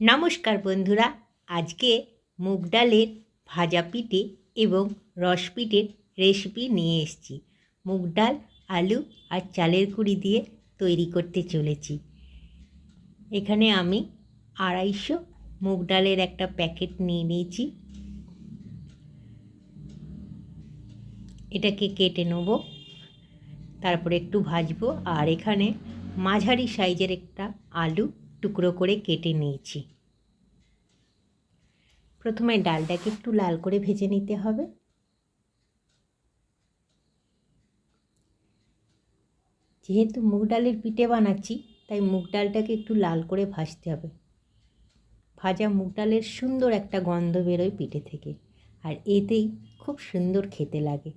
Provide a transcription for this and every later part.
নমস্কার বন্ধুরা, আজকে মুগ ডালের ভাজা পিঠে এবং রস পিঠের রেসিপি নিয়ে এসেছি। মুগ ডাল, আলু আর চালের কুড়ি দিয়ে তৈরি করতে চলেছি। এখানে আমি আড়াইশো মুগ ডালের একটা প্যাকেট নিয়ে নিয়েছি। এটাকে কেটে নেব, তারপরে একটু ভাজবো, আর এখানে মাঝারি সাইজের একটা আলু টুকরো করে কেটে নিয়েছি। প্রথমে ডালটাকে একটু লাল করে ভেজে নিতে হবে। যেহেতু মুগ ডালের পিঠে বানাচ্ছি, তাই মুগ ডালটাকে একটু লাল করে ভাজতে হবে। ভাজা মুগ ডালের সুন্দর একটা গন্ধ বেরোয় পিঠে থেকে, আর এতেই খুব সুন্দর খেতে লাগে।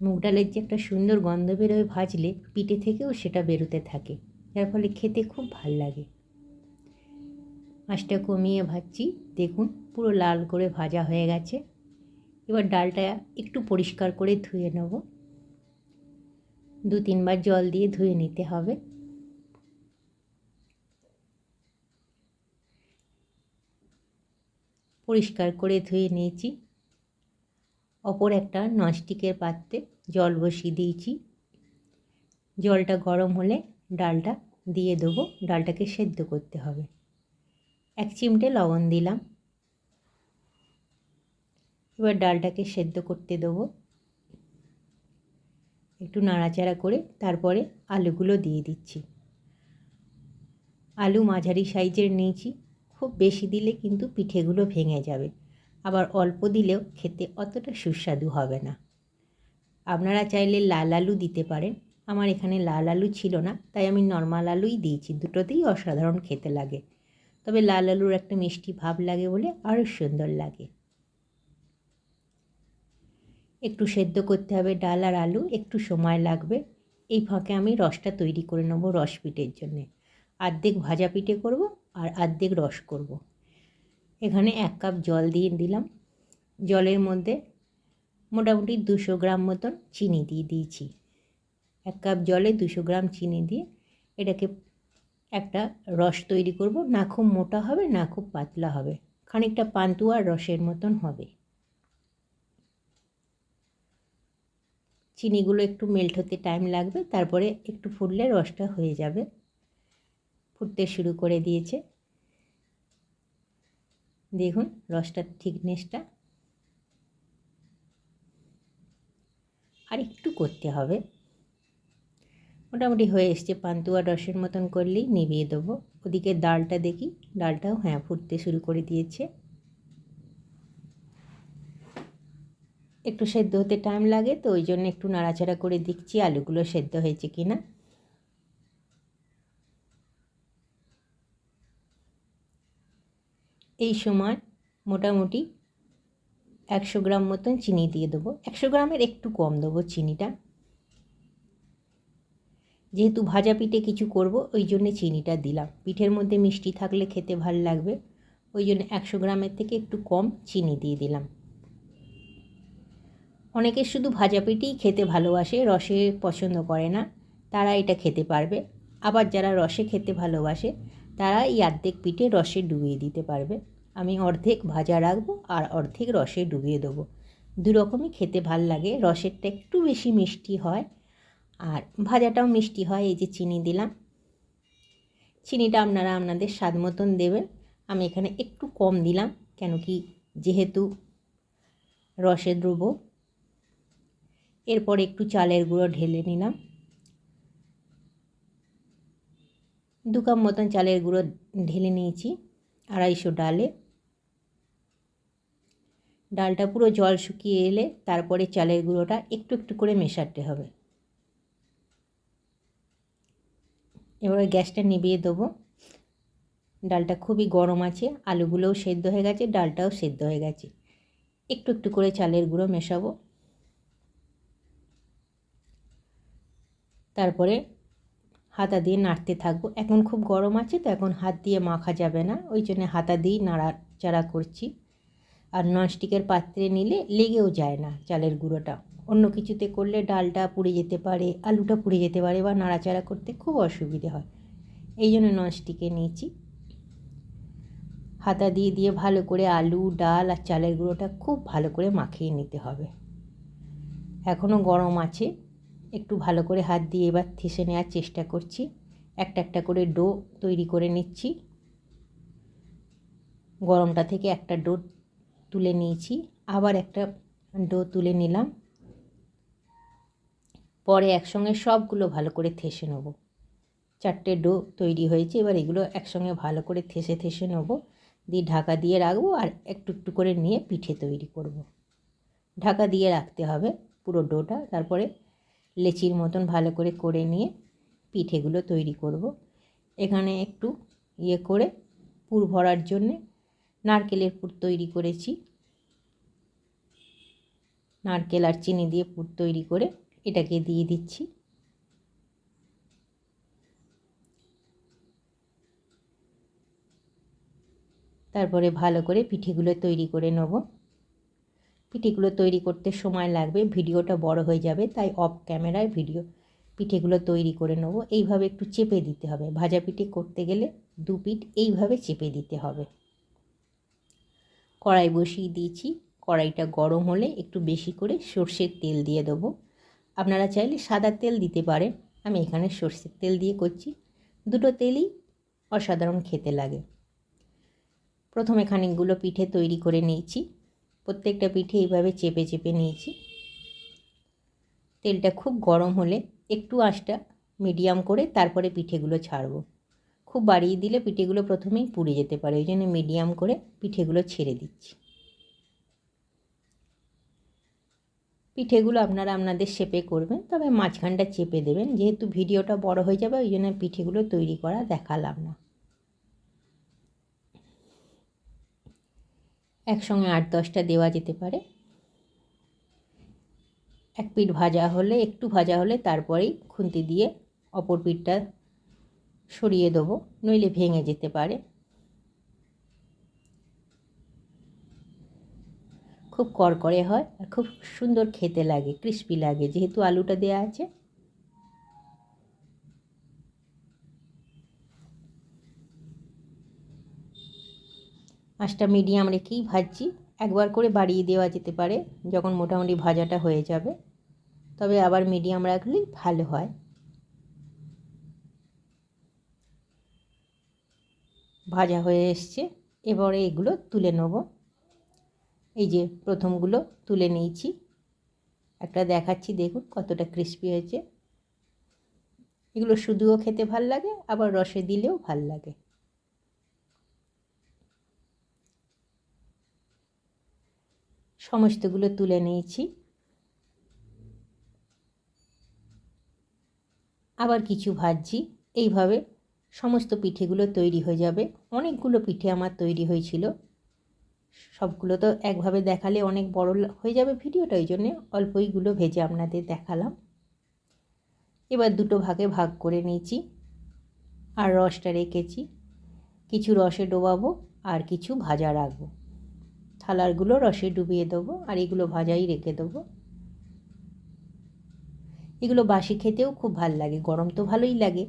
মুগ ডালের যে একটা সুন্দর গন্ধ বেরোয় ভাজলে পিঠে থেকেও সেটা বেরোতে থাকে, যার ফলে খেতে খুব ভালো লাগে। মাছটা কমিয়ে ভাজছি, দেখুন পুরো লাল করে ভাজা হয়ে গেছে। এবার ডালটা একটু পরিষ্কার করে ধুয়ে নেব। দু তিনবার জল দিয়ে ধুয়ে নিতে হবে। পরিষ্কার করে ধুয়ে নিয়েছি। অপর একটা ননস্টিকের পাত্রে জল বসিয়ে দিয়েছি। জলটা গরম হলে ডালটা দিয়ে দেবো। ডালটাকে সেদ্ধ করতে হবে। এক চিমটে লবণ দিলাম। এবার ডালটাকে সেদ্ধ করতে দেবো। একটু নাড়াচাড়া করে তারপরে আলুগুলো দিয়ে দিচ্ছি। আলু মাঝারি সাইজের নিয়েছি। খুব বেশি দিলে কিন্তু পিঠেগুলো ভেঙে যাবে। আবার অল্প দিলেও খেতে অতটা সুস্বাদু হবে না। আপনারা চাইলে লাল আলু দিতে পারেন। আমার এখানে লাল আলু ছিল না, তাই আমি নর্মাল আলুই দিয়েছি। দুটোতেই অসাধারণ খেতে লাগে। তবে লাল আলুর একটা মিষ্টি ভাব লাগে বলে আরও সুন্দর লাগে। একটু সেদ্ধ করতে হবে ডাল আর আলু, একটু সময় লাগবে। এই ফাঁকে আমি রসটা তৈরি করে নেব রস পিঠের জন্যে। আর্ধেক ভাজা পিঠে করব আর আর্ধেক রস করব। এখানে এক কাপ জল দিয়ে দিলাম। জলের মধ্যে মোটামুটি দুশো গ্রাম মতন চিনি দিয়ে দিয়েছি। এক কাপ জলে দুশো গ্রাম চিনি দিয়ে এটাকে একটা রস তৈরি করব। না খুব মোটা হবে, না খুব পাতলা হবে। খানিকটা পান্তুয়ার রসের মতন হবে। চিনিগুলো একটু মেল্ট হতে টাইম লাগবে, তারপরে একটু ফুটলে রসটা হয়ে যাবে। ফুটতে শুরু করে দিয়েছে। দেখুন, রসটার থিকনেসটা আর একটু করতে হবে। মোটামুটি হয়ে এসছে, পান্তুয়া রসের মতন করলেই নিভিয়ে দেবো। ওদিকে ডালটা দেখি, ডালটাও হ্যাঁ ফুটতে শুরু করে দিয়েছে। একটু সেদ্ধ হতে টাইম লাগে, তো ওই জন্য একটু নাড়াচাড়া করে দেখছি আলুগুলো সেদ্ধ হয়েছে কি না এই সময় মোটামুটি একশো গ্রাম মতন চিনি দিয়ে দেবো। একশো গ্রামের একটু কম দেবো চিনিটা। যেহেতু ভাজা পিঠে কিছু করব, ওই জন্যে চিনিটা দিলাম। পিঠের মধ্যে মিষ্টি থাকলে খেতে ভালো লাগবে। ওই জন্য একশো গ্রামের থেকে একটু কম চিনি দিয়ে দিলাম। অনেকে শুধু ভাজা পিঠেই খেতে ভালোবাসে, রসে পছন্দ করে না, তারা এটা খেতে পারবে। আবার যারা রসে খেতে ভালোবাসে তারা এই অর্ধেক পিঠে রসে ডুবিয়ে দিতে পারবে। আমি অর্ধেক ভাজা রাখব আর অর্ধেক রসে ডুবিয়ে দেবো। দু রকমই খেতে ভালো লাগে। রসেরটা একটু বেশি মিষ্টি হয় আর ভাজাটাও মিষ্টি হয়। এই যে চিনি দিলাম। চিনিটা আপনারা আপনাদের স্বাদ মতন দেবেন। আমি এখানে একটু কম দিলাম, কেন কি যেহেতু রসে দ্রব এরপর একটু চালের গুঁড়ো ঢেলে নিলাম। দু কাপ মতন চালের গুঁড়ো ঢেলে নিয়েছি, আড়াইশো ডালে। ডালটা পুরো জল শুকিয়ে এলে তারপরে চালের গুঁড়োটা একটু একটু করে মেশাতে হবে। এবারে গ্যাসটা নিভিয়ে দেবো। ডালটা খুবই গরম আছে, আলুগুলোও সেদ্ধ হয়ে গেছে, ডালটাও সেদ্ধ হয়ে গেছে। একটু একটু করে চালের গুঁড়ো মেশাবো। তারপরে হাতা দিয়ে নাড়তে থাকব। এখন খুব গরম আছে তো এখন হাত দিয়ে মাখা যাবে না। ওই জন্য হাতা দিয়েই নাড়াচাড়া করছি। আর ননস্টিকের পাত্রে নিলে লেগেও যায় না চালের গুঁড়োটা। অন্য কিছুতে করলে ডালটা পুড়ে যেতে পারে, আলুটা পুড়ে যেতে পারে বা নাড়াচাড়া করতে খুব অসুবিধে হয়। এই জন্য ননস্টিকে নিয়েছি। হাতা দিয়ে দিয়ে ভালো করে আলু, ডাল আর চালের গুঁড়োটা খুব ভালো করে মাখিয়ে নিতে হবে। এখনও গরম আছে। একটু ভালো করে হাত দিয়ে এবার থেসে নেওয়ার চেষ্টা করছি। একটা একটা করে ডো তৈরি করে নিচ্ছি। গরমটা থেকে একটা ডো তুলে নিয়েছি। আবার একটা ডো তুলে নিলাম। পরে একসঙ্গে সবগুলো ভালো করে থেসে নেব। চারটে ডো তৈরি হয়েছে, এবার এগুলো একসঙ্গে ভালো করে থেসে থেসে নেব। দিয়ে ঢাকা দিয়ে রাখব আর একটু একটু করে নিয়ে পিঠে তৈরি করব। ঢাকা দিয়ে রাখতে হবে পুরো ডোটা। তারপরে লেচির মতন ভালো করে করে নিয়ে পিঠেগুলো তৈরি করব। এখানে একটু ইয়ে করে পুর ভরার জন্যে নারকেলের পুর তৈরি করেছি। নারকেল আর চিনি দিয়ে পুর তৈরি করে এটাকে দিয়ে দিচ্ছি। তারপরে ভালো করে পিঠেগুলো তৈরি করে নেব। পিঠেগুলো তৈরি করতে সময় লাগবে, ভিডিওটা বড় হয়ে যাবে, তাই অফ ক্যামেরায় ভিডিও পিঠেগুলো তৈরি করে নেব। এইভাবে একটু চেপে দিতে হবে। ভাজা পিঠে করতে গেলে দু পিঠ এইভাবে চেপে দিতে হবে। কড়াই বসিয়ে দিয়েছি। কড়াইটা গরম হলে একটু বেশি করে সর্ষের তেল দিয়ে দেবো। আপনারা চাইলে সাদা তেল দিতে পারেন। আমি এখানে সর্ষের তেল দিয়ে করছি। দুটো তেলই অসাধারণ খেতে লাগে। প্রথমে খানিকগুলো পিঠে তৈরি করে নিয়েছি। প্রত্যেকটা পিঠে এইভাবে চেপে চেপে নিয়েছি। তেলটা খুব গরম হলে একটু আঁচটা মিডিয়াম করে তারপরে পিঠেগুলো ছাড়বো। খুব বাড়িয়ে দিলে পিঠেগুলো প্রথমেই পুড়ে যেতে পারে, ওই জন্য মিডিয়াম করে পিঠেগুলো ছেড়ে দিচ্ছি। পিঠেগুলো আপনারা আপনাদের শেপে করবেন, তবে মাঝখানটা চেপে দেবেন, যেহেতু ভিডিওটা বড় হয়ে যাবে, ওই জন্য পিঠেগুলো তৈরি করা দেখালাম না। একসঙ্গে আট দশটা দেওয়া যেতে পারে। এক পিঠ ভাজা হলে, একটু ভাজা হলে তারপরেই খুন্তি দিয়ে অপর পিঠটা সরিয়ে দেবো, নইলে ভেঙে যেতে পারে। খুব করকরে হয় আর খুব সুন্দর খেতে লাগে, ক্রিস্পি লাগে, যেহেতু আলুটা দেওয়া আছে। আঁচটা মিডিয়াম রেখেই ভাজছি। একবার করে বাড়িয়ে দেওয়া যেতে পারে যখন মোটামুটি ভাজাটা হয়ে যাবে। তবে আবার মিডিয়াম রাখলেই ভালো হয়। ভাজা হয়ে এসছে। এবারে এগুলো তুলে নেব। এই যে প্রথমগুলো তুলে নিয়েছি। একটা দেখাচ্ছি, দেখুন কতটা ক্রিস্পি হয়েছে। এগুলো শুধুও খেতে ভালো লাগে, আবার রসে দিলেও ভালো লাগে। সমস্তগুলো তুলে নিয়েছি। আবার কিছু ভাজছি। এইভাবে সমস্ত পিঠেগুলো তৈরি হয়ে যাবে। অনেকগুলো পিঠে আমার তৈরি হয়েছিল। সবগুলো তো একভাবে দেখালে অনেক বড় হয়ে যাবে ভিডিওটা, ওই জন্যে অল্পইগুলো ভেজে আপনাদের দেখালাম। এবার দুটো ভাগে ভাগ করে নিয়েছি আর রসটা রেখেছি। কিছু রসে ডোবাবো আর কিছু ভাজা রাখব। থালারগুলো রসে ডুবিয়ে দেবো আর এগুলো ভাজাই রেখে দেবো। এগুলো বাসি খেতেও খুব ভালো লাগে, গরম তো ভালোই লাগে।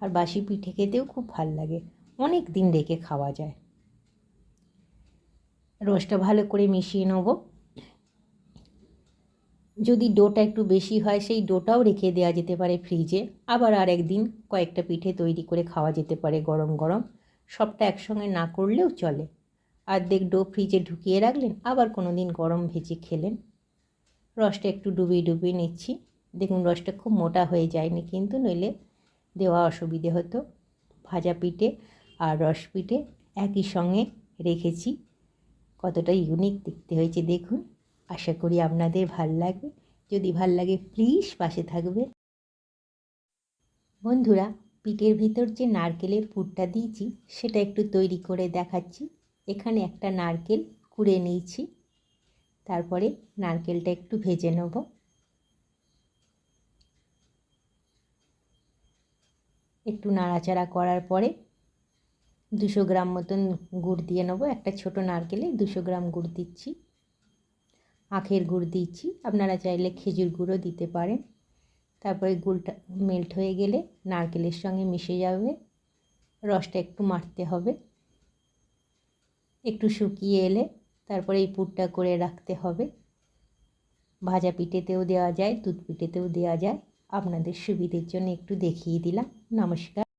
আর বাসি পিঠে খেতেও খুব ভালো লাগে, অনেক দিন রেখে খাওয়া যায়। রসটা ভালো করে মিশিয়ে নেব। যদি ডোটা একটু বেশি হয়, সেই ডোটাও রেখে দেওয়া যেতে পারে ফ্রিজে। আবার আর একদিন কয়েকটা পিঠে তৈরি করে খাওয়া যেতে পারে গরম গরম। সবটা একসঙ্গে না করলেও চলে। অর্ধেক ডো ফ্রিজে ঢুকিয়ে রাখলেন, আবার কোনো দিন গরম ভেজে খেলেন। রসটা একটু ডুবিয়ে ডুবিয়ে নিচ্ছি। দেখুন, রসটা খুব মোটা হয়ে যায়নি কিন্তু নইলে দেওয়া অসুবিধে হতো। ভাজা পিঠে আর রস পিঠে একই সঙ্গে রেখেছি। কতটা ইউনিক দেখতে হয়েছে, দেখুন। আশা করি আপনাদের ভালো লাগবে। যদি ভালো লাগে প্লিজ পাশে থাকবে বন্ধুরা, পিঠের ভিতর যে নারকেলের পুরটা দিয়েছি, সেটা একটু তৈরি করে দেখাচ্ছি। এখানে একটা নারকেল কুড়ে নিয়েছি। তারপরে নারকেলটা একটু ভেজে নেব। একটু নাড়াচাড়া করার পরে দুশো গ্রাম মতন গুড় দিয়ে নেব। একটা ছোট নারকেলে দুশো গ্রাম গুড় দিচ্ছি। আখের গুড় দিচ্ছি। আপনারা চাইলে খেজুর গুঁড়ও দিতে পারেন। তারপরে গুড়টা মেল্ট হয়ে গেলে নারকেলের সঙ্গে মিশে যাবে। রসটা একটু মারতে হবে। একটু শুকিয়ে এলে তারপরে এই পুরটা করে রাখতে হবে। ভাজা পিঠেতেও দেওয়া যায়, দুধ পিঠেতেও দেওয়া যায়। আপনাদের সুবিধের জন্য একটু দেখিয়ে দিলাম। নমস্কার।